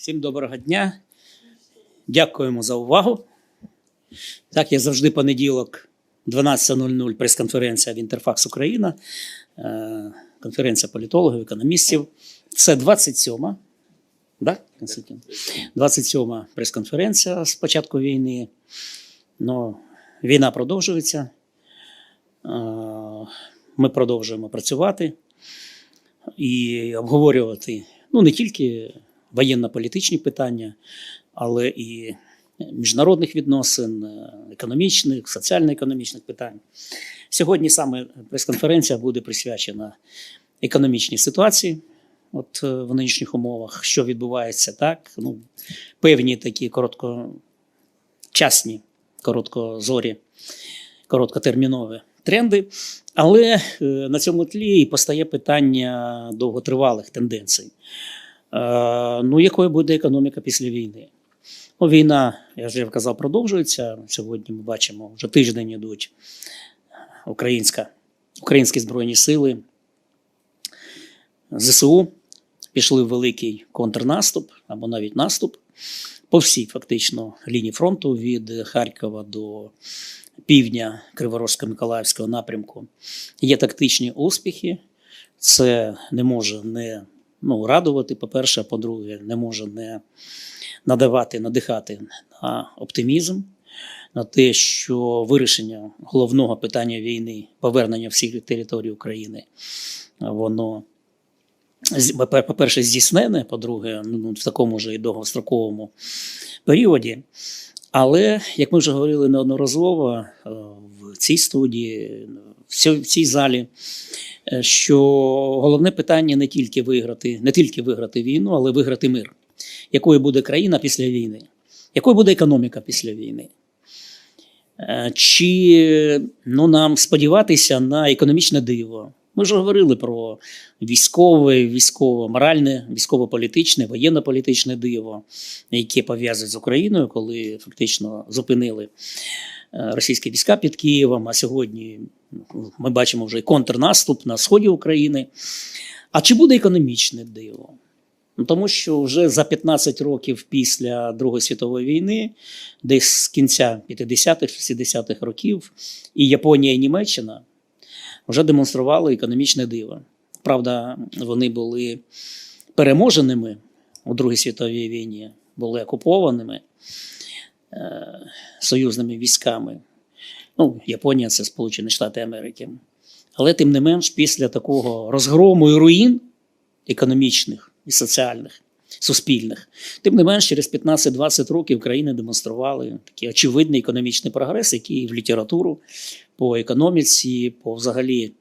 Всім доброго дня. Дякуємо за увагу. Так, як завжди, понеділок, 12.00 прес-конференція в Інтерфакс Україна, е, конференція політологів, економістів. Це 27-ма, да, 27-ма прес-конференція з початку війни. Ну, війна продовжується. Е, Ми продовжуємо працювати і обговорювати ну, не тільки воєнно-політичні питання, але і міжнародних відносин, е, економічних, соціально-економічних питань. Сьогодні саме прес-конференція буде присвячена економічній ситуації. От е, в нинішніх умовах, що відбувається, так ну певні такі короткочасні, короткозорі, короткотермінові тренди. Але е, на цьому тлі і постає питання довготривалих тенденцій. Е, Ну, якою буде економіка після війни? Ну, війна, я вже казав, продовжується. Сьогодні ми бачимо, вже тиждень йдуть українська, українські збройні сили. ЗСУ пішли в великий контрнаступ або навіть наступ по всій фактично лінії фронту від Харкова до півдня Криворожсько-Миколаївського напрямку. Є тактичні успіхи. Це не може не ну, радувати, по-перше, по-друге, не може не надавати, надихати на оптимізм, на те, що вирішення головного питання війни, повернення всіх територій України, воно по-перше, здійснене, по-друге, ну, в такому ж і довгостроковому періоді. Але, як ми вже говорили неодноразово е, в цій студії, в цій- залі, що головне питання не тільки виграти, не тільки виграти війну, але виграти мир. Якою буде країна після війни? Якою буде економіка після війни? Е, Чи ну, нам сподіватися на економічне диво? Ми вже говорили про військове, військово-моральне, військово-політичне, воєнно-політичне диво, яке пов'язують з Україною, коли фактично зупинили е, російські війська під Києвом. А сьогодні ну, ми бачимо вже контрнаступ на сході України. А чи буде економічне диво? Ну, тому що вже за 15 років після Другої світової війни, десь з кінця 50-х, 60-х років, і Японія, і Німеччина вже демонстрували економічне диво. Правда, вони були переможеними у Другій світовій війні, були окупованими е, союзними військами. Ну, Японія це Сполучені Штати Америки. Але тим не менш, після такого розгрому і руїн економічних і соціальних, суспільних, тим не менш, через 15-20 років країни демонстрували такий очевидний економічний прогрес, який в літературу по економіці, по взагалі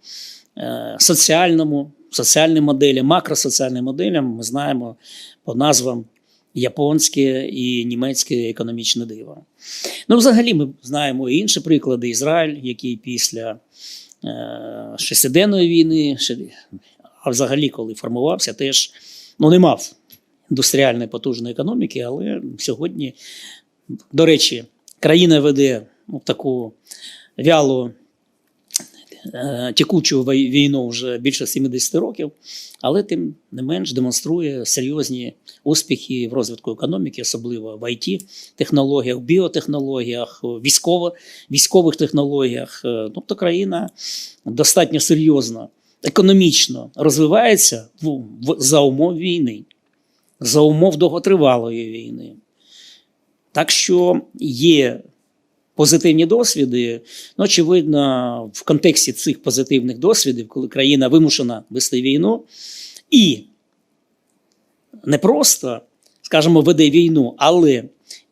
е, соціальному, соціальним моделям, макросоціальним моделям ми знаємо по назвам японське і німецьке економічне диво. Ну, взагалі, ми знаємо і інші приклади. Ізраїль, який після е, шестиденної війни, а взагалі, коли формувався, теж ну, не мав індустріальної потужної економіки, але сьогодні, до речі, країна веде ну, таку вялу е, текучу війну вже більше 70 років, але тим не менш демонструє серйозні успіхи в розвитку економіки, особливо в it технологіях, біотехнологіях, військово, військових технологіях. Е, Тобто країна достатньо серйозно, економічно розвивається в, в, за умов війни, за умов довготривалої війни. Так що є позитивні досвіди. Ну, очевидно, в контексті цих позитивних досвідів, коли країна вимушена вести війну, і не просто, скажімо, веде війну, але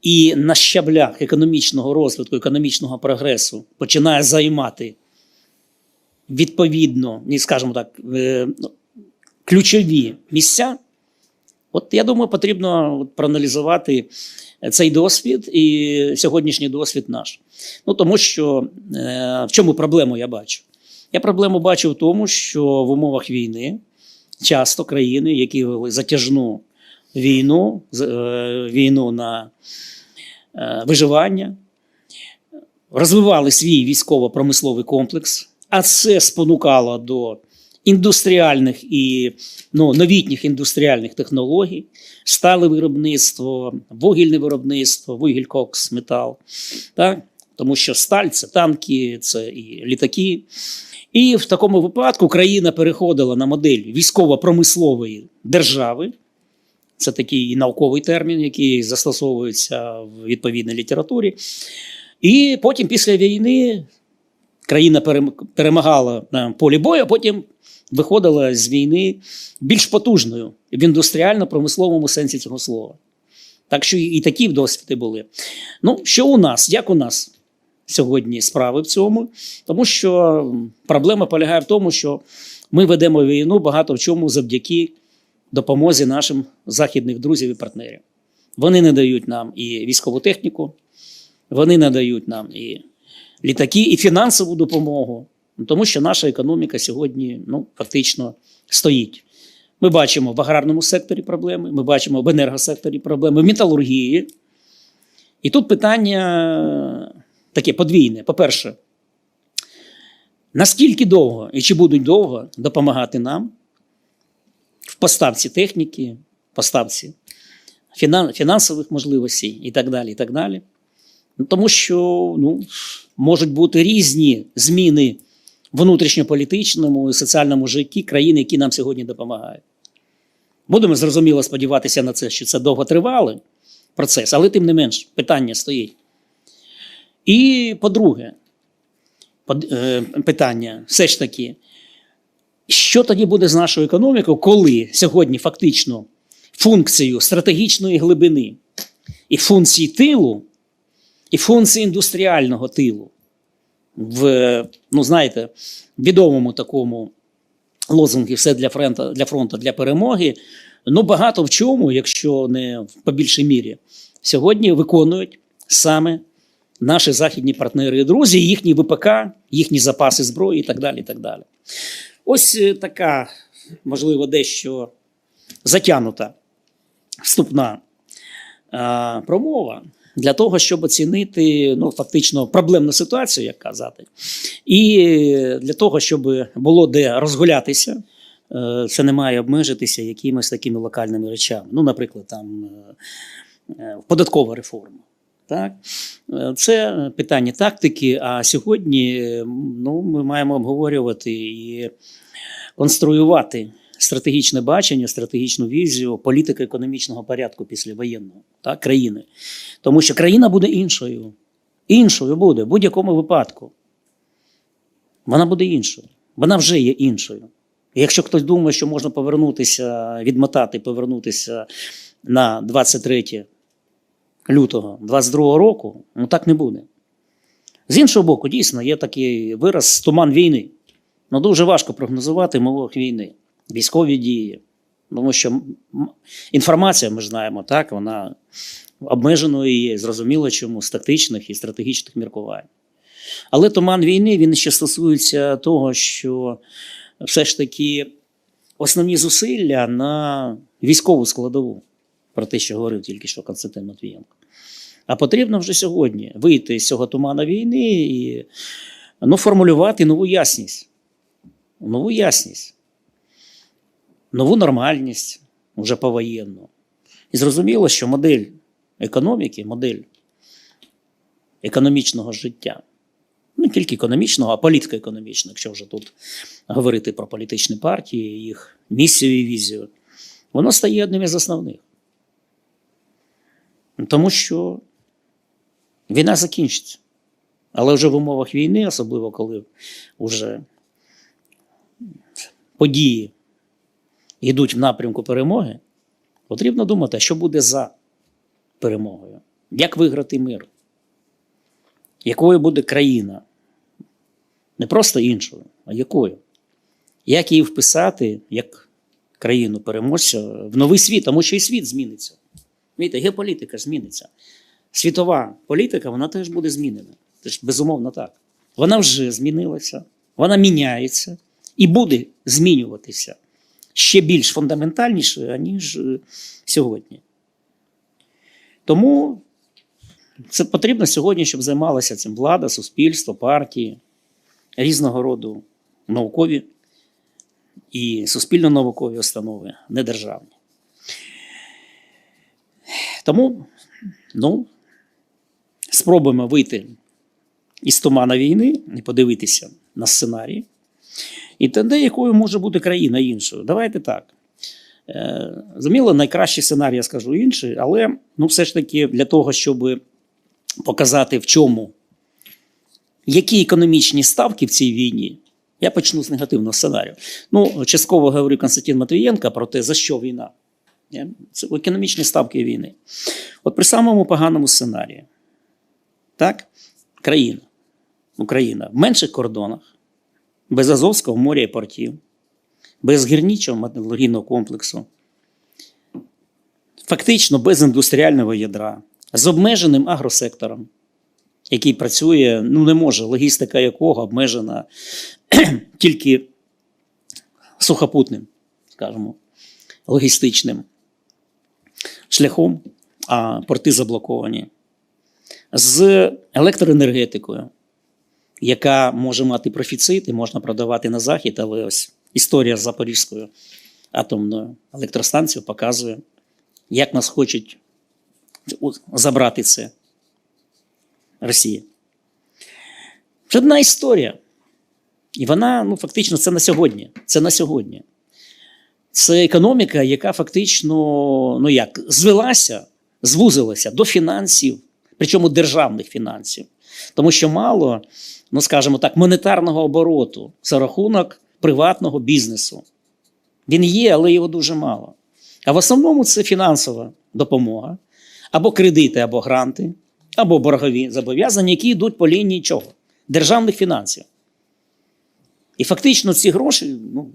і на щаблях економічного розвитку, економічного прогресу починає займати відповідно, скажімо так, е, ну, ключові місця. От я думаю, потрібно проаналізувати цей досвід і сьогоднішній досвід наш. Ну тому що е, в чому проблему я бачу? Я проблему бачу в тому, що в умовах війни часто країни, які вели затяжну війну, е, війну на е, виживання, розвивали свій військово-промисловий комплекс, а це спонукало до індустріальних і ну, новітніх індустріальних технологій, стале виробництво, вугільне виробництво, вугіль, кокс, метал. Так? Тому що сталь це танки, це і літаки. І в такому випадку країна переходила на модель військово-промислової держави. Це такий науковий термін, який застосовується в відповідній літературі. І потім, після війни, країна перемагала на полі бою, а потім виходила з війни більш потужною в індустріально-промисловому сенсі цього слова. Так що і такі досвіди були. Ну, що у нас? Як у нас сьогодні справи в цьому? Тому що проблема полягає в тому, що ми ведемо війну багато в чому завдяки допомозі нашим західних друзів і партнерів. Вони не дають нам і військову техніку, вони надають нам і літаки, і фінансову допомогу, тому що наша економіка сьогодні ну, фактично стоїть. Ми бачимо в аграрному секторі проблеми, ми бачимо в енергосекторі проблеми, в металургії. І тут питання таке подвійне. По-перше, наскільки довго і чи будуть довго допомагати нам в поставці техніки, поставці фінансових можливостей і так далі. І так далі. Ну, тому що ну, можуть бути різні зміни в внутрішньополітичному і соціальному житті країн, які нам сьогодні допомагають. Будемо зрозуміло сподіватися на це, що це довготривалий процес, але тим не менш питання стоїть. І по-друге, е, питання все ж таки, що тоді буде з нашою економікою, коли сьогодні фактично функцію стратегічної глибини і функції тилу, і функції індустріального тилу в, ну знаєте, відомому такому лозунгі все для фронту, для фронту, для перемоги. Ну, багато в чому, якщо не по більшій мірі, сьогодні виконують саме наші західні партнери і друзі, їхні ВПК, їхні запаси зброї і так далі. І так далі. Ось е, така, можливо, дещо затягнута вступна е, промова для того, щоб оцінити ну, фактично проблемну ситуацію, як казати, і для того, щоб було де розгулятися. Е, Це не має обмежитися якимись такими локальними речами. Ну, наприклад, там е, е, податкова реформа. Так? Це питання тактики. А сьогодні ну, ми маємо обговорювати і конструювати стратегічне бачення, стратегічну візію політики економічного порядку післявоєнного так, країни. Тому що країна буде іншою. Іншою буде в будь-якому випадку. Вона буде іншою. Вона вже є іншою. І якщо хтось думає, що можна повернутися, відмотати, повернутися на 23 лютого 22 року, ну так не буде. З іншого боку, дійсно, є такий вираз туман війни. Ну дуже важко прогнозувати мовок війни, військові дії. Тому що інформація, ми знаємо, так, вона обмеженою є, зрозуміло чому, з тактичних і стратегічних міркувань. Але туман війни він ще стосується того, що все ж таки основні зусилля на військову складову, про те, що говорив тільки що Константин Матвієнко. А потрібно вже сьогодні вийти з цього тумана війни і ну, формулювати нову ясність. Нову ясність, нову нормальність вже повоєнну. І зрозуміло, що модель економіки, модель економічного життя, ну, не тільки економічного, а політико-економічного, якщо вже тут говорити про політичні партії, їх місію і візію, воно стає одним із основних. Тому що війна закінчиться. Але вже в умовах війни, особливо коли вже події йдуть в напрямку перемоги, потрібно думати, що буде за перемогою, як виграти мир, якою буде країна. Не просто іншою, а якою. Як її вписати як країну переможця в новий світ, тому що і світ зміниться. Видите, геополітика зміниться. Світова політика вона теж буде змінена. Це ж безумовно так. Вона вже змінилася, вона міняється і буде змінюватися ще більш фундаментальніше, ніж е, сьогодні. Тому це потрібно сьогодні, щоб займалася цим влада, суспільство, партії, різного роду наукові і суспільно-наукові установи недержавні. Тому ну, спробуємо вийти із тумана війни і подивитися на сценарій. І тоді, якою може бути країна іншою. Давайте так. Е, Зрозуміло, найкращий сценарій, я скажу інший, але ну, все ж таки для того, щоб показати, в чому, які економічні ставки в цій війні, я почну з негативного сценарію. Ну, частково говорив Константин Матвієнко про те, за що війна. Це економічні ставки війни. От при самому поганому сценарії, так, країна, Україна в менших кордонах, без Азовського моря і портів, без гірнічого металургійного комплексу, фактично без індустріального ядра, з обмеженим агросектором, який працює, ну не може, логістика якого обмежена тільки сухопутним, скажімо, логістичним шляхом, а порти заблоковані, з електроенергетикою, яка може мати профіцит і можна продавати на захід, але ось історія з Запорізькою атомною електростанцією показує, як нас хочуть забрати це Росія. Це одна історія. І вона, ну, фактично, це на сьогодні. Це на сьогодні. Це економіка, яка фактично ну як, звелася, звузилася до фінансів, причому державних фінансів. Тому що мало, ну скажімо так, монетарного обороту за рахунок приватного бізнесу. Він є, але його дуже мало. А в основному це фінансова допомога, або кредити, або гранти, або боргові зобов'язання, які йдуть по лінії чого? Державних фінансів. І фактично ці гроші ну,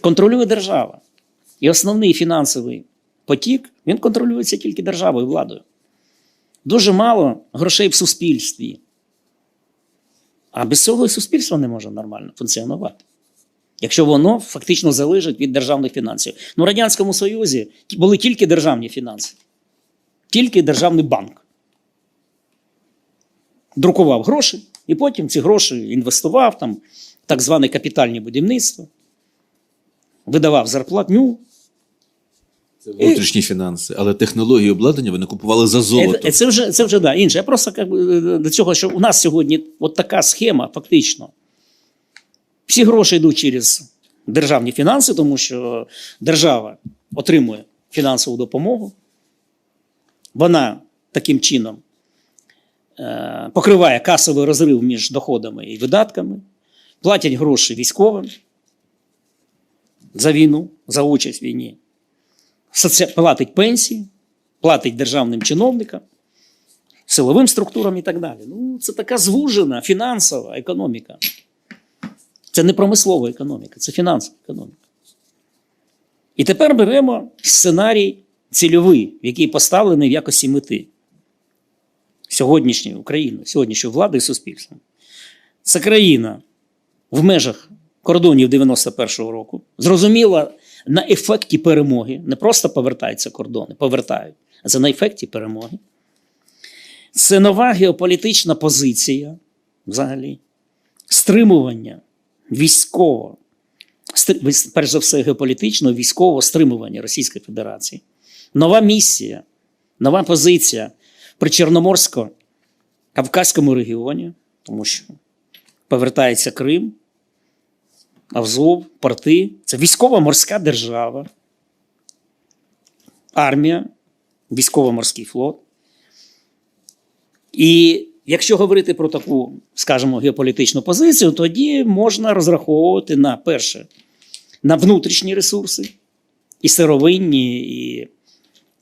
контролює держава. І основний фінансовий потік він контролюється тільки державою, владою. Дуже мало грошей в суспільстві. А без цього і суспільство не може нормально функціонувати. Якщо воно фактично залежить від державних фінансів. Ну, в Радянському Союзі були тільки державні фінанси, тільки державний банк. Друкував гроші, і потім ці гроші інвестував, там, так зване капітальне будівництво, видавав зарплатню. Це внутрішні фінанси, але технології обладнання вони купували за золото. Це, це вже це вже да, інше. Я просто как до цього, що у нас сьогодні от така схема, фактично. Всі гроші йдуть через державні фінанси, тому що держава отримує фінансову допомогу. Вона таким чином е, покриває касовий розрив між доходами і видатками, платять гроші військовим за війну, за участь в війні платить пенсії, платить державним чиновникам, силовим структурам і так далі. Ну, це така звужена фінансова економіка. Це не промислова економіка, це фінансова економіка. І тепер беремо сценарій цільовий, який поставлений в якості мети сьогоднішньої України, сьогоднішньої влади і суспільства. Це країна в межах кордонів 91-го року. Зрозуміло, на ефекті перемоги не просто повертаються кордони, повертають, а це на ефекті перемоги. Це нова геополітична позиція взагалі, стримування військового, перш за все, геополітичного військового стримування Російської Федерації. Нова місія, нова позиція при Чорноморсько-Кавказькому регіоні, тому що повертається Крим, Азов, порти. Це військова морська держава, армія, військово-морський флот. І якщо говорити про таку, скажімо, геополітичну позицію, тоді можна розраховувати на перше, на внутрішні ресурси, і сировинні, і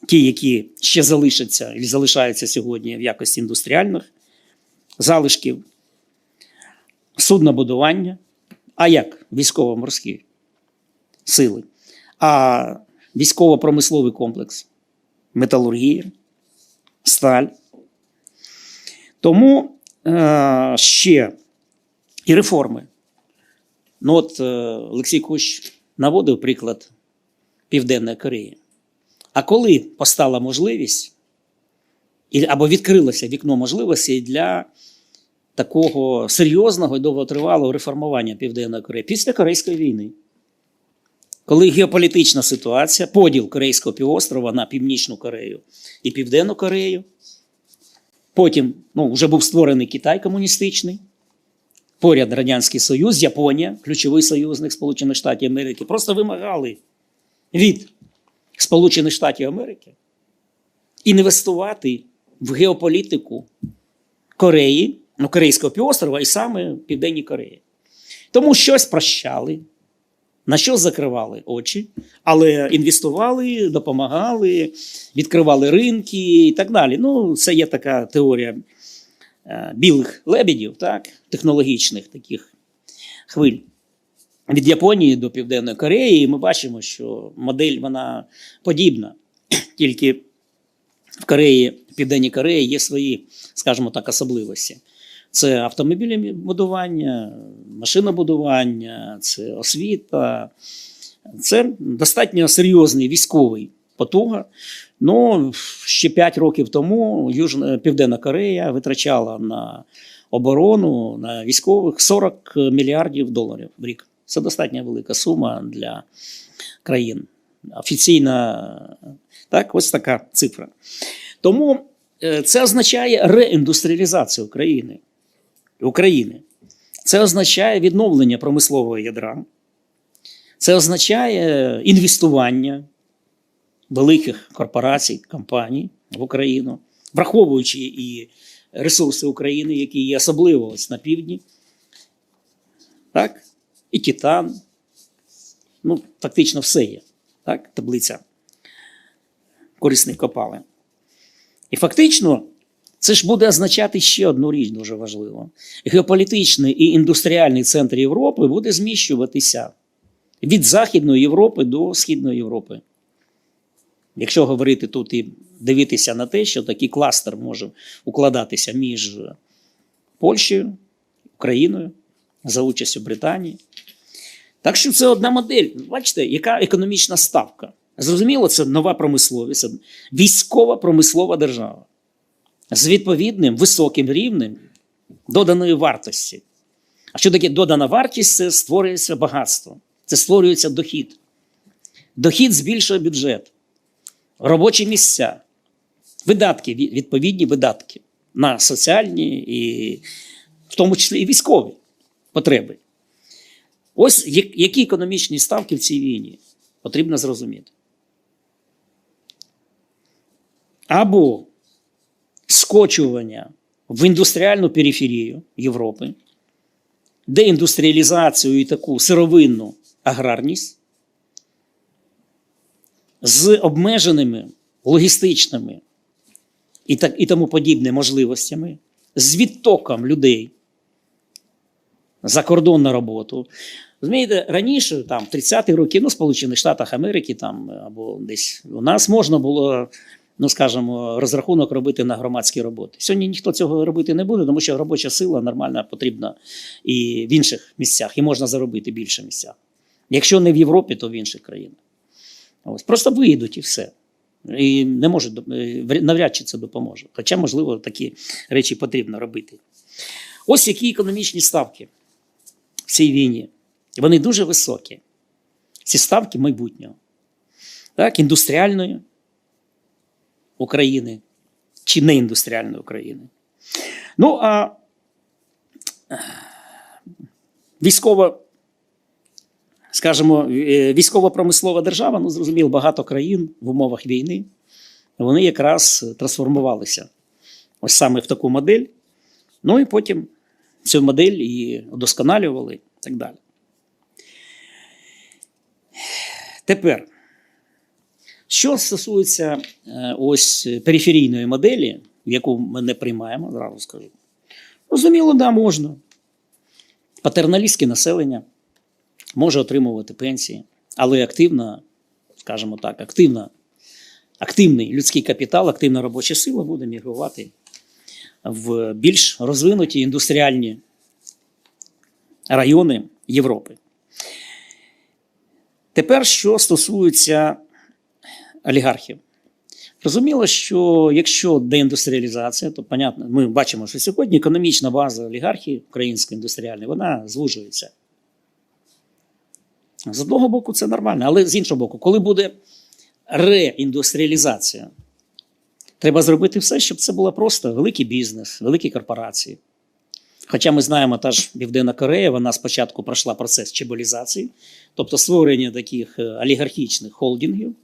ті, які ще залишаться і залишаються сьогодні в якості індустріальних залишків, суднобудування. А як військово-морські сили? А військово-промисловий комплекс, металургія, сталь. Тому е, ще і реформи. Ну, от е, Олексій Кущ наводив приклад Південної Кореї. А коли постала можливість, або відкрилося вікно можливостей для такого серйозного і довготривалого реформування Південної Кореї після Корейської війни. коли геополітична ситуація, поділ Корейського півострова на Північну Корею і Південну Корею. Потім ну, вже був створений Китай комуністичний, поряд Радянський Союз, Японія, ключовий союзник Сполучених Штатів Америки, просто вимагали від Сполучених Штатів Америки інвестувати в геополітику Кореї, Корейського півострова і саме Південній Кореї. Тому щось прощали, на що закривали очі, але інвестували, допомагали, відкривали ринки і так далі. Ну, це є така теорія е, білих лебедів, так, технологічних таких хвиль. Від Японії до Південної Кореї, і ми бачимо, що модель вона подібна. Тільки в Кореї, в Південній Кореї є свої, скажімо так, особливості. Це автомобілебудування, машинобудування, це освіта. Це достатньо серйозний військовий потуга. Ну, ще 5 років тому Южна, Південна Корея витрачала на оборону, на військових 40 мільярдів доларів в рік. Це достатньо велика сума для країн. Офіційна, так, ось така цифра. Тому е, це означає реіндустріалізацію країни. України. Це означає відновлення промислового ядра. Це означає інвестування великих корпорацій, компаній в Україну, враховуючи і ресурси України, які є особливо ось на півдні. Так? І Титан. Ну, фактично все є. Так? Таблиця корисних копалин. І фактично, це ж буде означати ще одну річ дуже важливу. Геополітичний і індустріальний центр Європи буде зміщуватися від Західної Європи до Східної Європи. Якщо говорити тут і дивитися на те, що такий кластер може укладатися між Польщею, Україною за участю Британії. Так що це одна модель. Бачите, яка економічна ставка? Зрозуміло, це нова промисловість, військова промислова держава з відповідним високим рівнем доданої вартості. А що таке додана вартість? Це створюється багатство, це створюється дохід. Дохід збільшує бюджет, робочі місця, видатки, відповідні видатки на соціальні і в тому числі і військові потреби. Ось які економічні ставки в цій війні потрібно зрозуміти. Або скочування в індустріальну периферію Європи, деіндустріалізацію і таку сировинну аграрність з обмеженими логістичними і, так, і тому подібне можливостями, з відтоком людей за кордон на роботу. Розумієте, раніше, там, в 30-ті роки, ну, в Сполучених Штатах Америки там, або десь у нас можна було ну скажімо, розрахунок робити на громадські роботи. Сьогодні ніхто цього робити не буде, тому що робоча сила нормальна потрібна і в інших місцях, і можна заробити більше місцях. Якщо не в Європі, то в інших країнах. Ось просто виїдуть і все. І не можуть е, вря- навряд чи це допоможе. Хоча, можливо, такі речі потрібно робити. Ось які економічні ставки в цій війні. Вони дуже високі. Ці ставки майбутнього. Так, індустріальної, України чи неіндустріальної України. Ну, а е, військова, скажімо, е, військово-промислова держава, ну, зрозуміло, багато країн в умовах війни, вони якраз трансформувалися ось саме в таку модель. Ну і потім цю модель і удосконалювали і так далі. Тепер. Що стосується е, ось периферійної моделі, яку ми не приймаємо, зразу скажу. Розуміло, да, можна. Патерналістське населення може отримувати пенсії, але активна, скажімо так, активна, активний людський капітал, активна робоча сила буде мігрувати в більш розвинуті індустріальні райони Європи. Тепер, що стосується олігархів. Зрозуміло, що якщо деіндустріалізація, то понятно, ми бачимо, що сьогодні економічна база олігархії української індустріальної, вона звужується. З одного боку, це нормально, але з іншого боку, коли буде реіндустріалізація, треба зробити все, щоб це було просто великий бізнес, великі корпорації. Хоча ми знаємо, та ж Південна Корея, вона спочатку пройшла процес чеболізації, тобто створення таких е, олігархічних холдингів,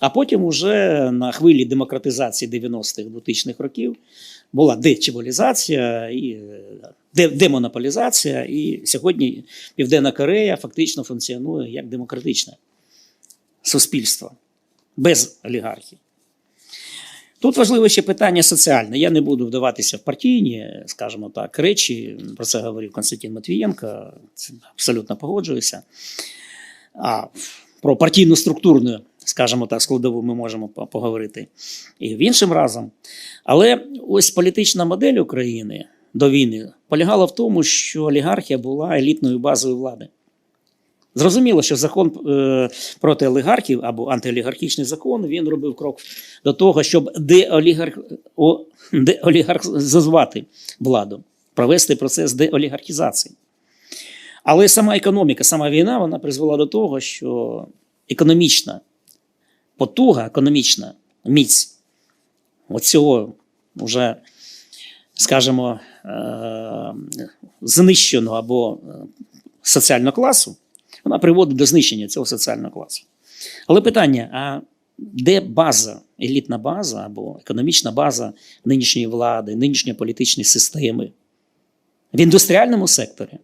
а потім уже на хвилі демократизації 90-х 2000-х років була дечеболізація і е, демонополізація, і сьогодні Південна Корея фактично функціонує як демократичне суспільство без олігархів. Тут важливе ще питання соціальне. Я не буду вдаватися в партійні, скажімо так, речі. Про це говорив Константин Матвієнко. Абсолютно погоджуюся. А про партійну структурну, скажімо так, складову ми можемо поговорити і в іншим разом. Але ось політична модель України до війни полягала в тому, що олігархія була елітною базою влади. Зрозуміло, що закон е, проти олігархів або антиолігархічний закон він робив крок до того, щоб деолігарх, деолігархізувати владу, провести процес деолігархізації. Але сама економіка, сама війна, вона призвела до того, що економічна потуга, економічна міць оцього вже, скажімо, е, знищеного або е, соціального класу, вона приводить до знищення цього соціального класу. Але питання: а де база, елітна база або економічна база нинішньої влади, нинішньої політичної системи? В індустріальному секторі,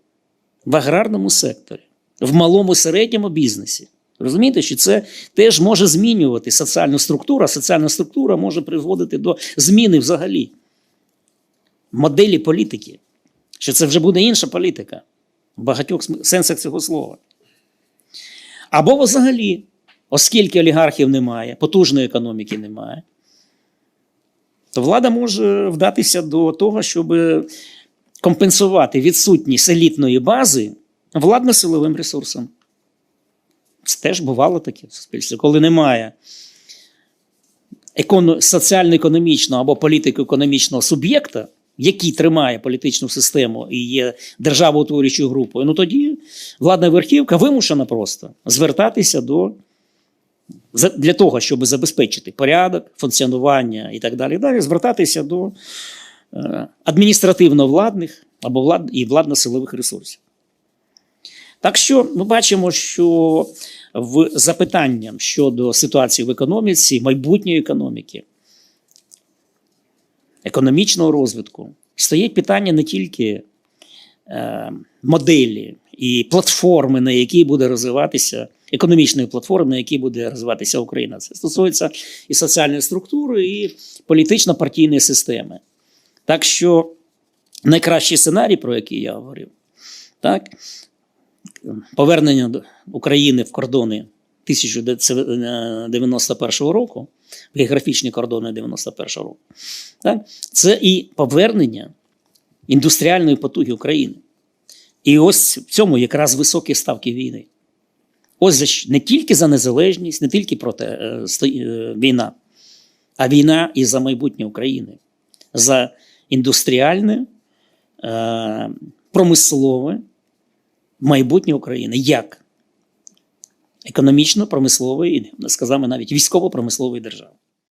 в аграрному секторі, в малому середньому бізнесі. Розумієте, що це теж може змінювати соціальну структуру, соціальна структура може призводити до зміни взагалі моделі політики, що це вже буде інша політика в багатьох сенсах цього слова. Або взагалі, оскільки олігархів немає, потужної економіки немає, то влада може вдатися до того, щоб компенсувати відсутність елітної бази владно-силовим ресурсом. Це теж бувало таке в суспільстві, коли немає соціально-економічного або політико-економічного суб'єкта, який тримає політичну систему і є державоутворюючою групою, ну тоді владна верхівка вимушена просто звертатися до для того, щоб забезпечити порядок, функціонування і так далі, далі звертатися до е, адміністративно-владних або влад, і владно-силових ресурсів. Так що ми бачимо, що в запитанням щодо ситуації в економіці, майбутньої економіки, економічного розвитку, стоїть питання не тільки е, моделі і платформи, на якій буде розвиватися економічної платформи, на якій буде розвиватися Україна. Це стосується і соціальної структури, і політично-партійної системи. Так що найкращий сценарій, про який я говорив, так, повернення України в кордони 1991 року, в географічні кордони 91 року, так, це і повернення індустріальної потуги України. І ось в цьому якраз високі ставки війни. Ось не тільки за незалежність, не тільки проти е, е, війна, а війна і за майбутнє України, за індустріальне, е, промислове майбутнє України як економічно-промислової, сказали навіть військово-промислової держави.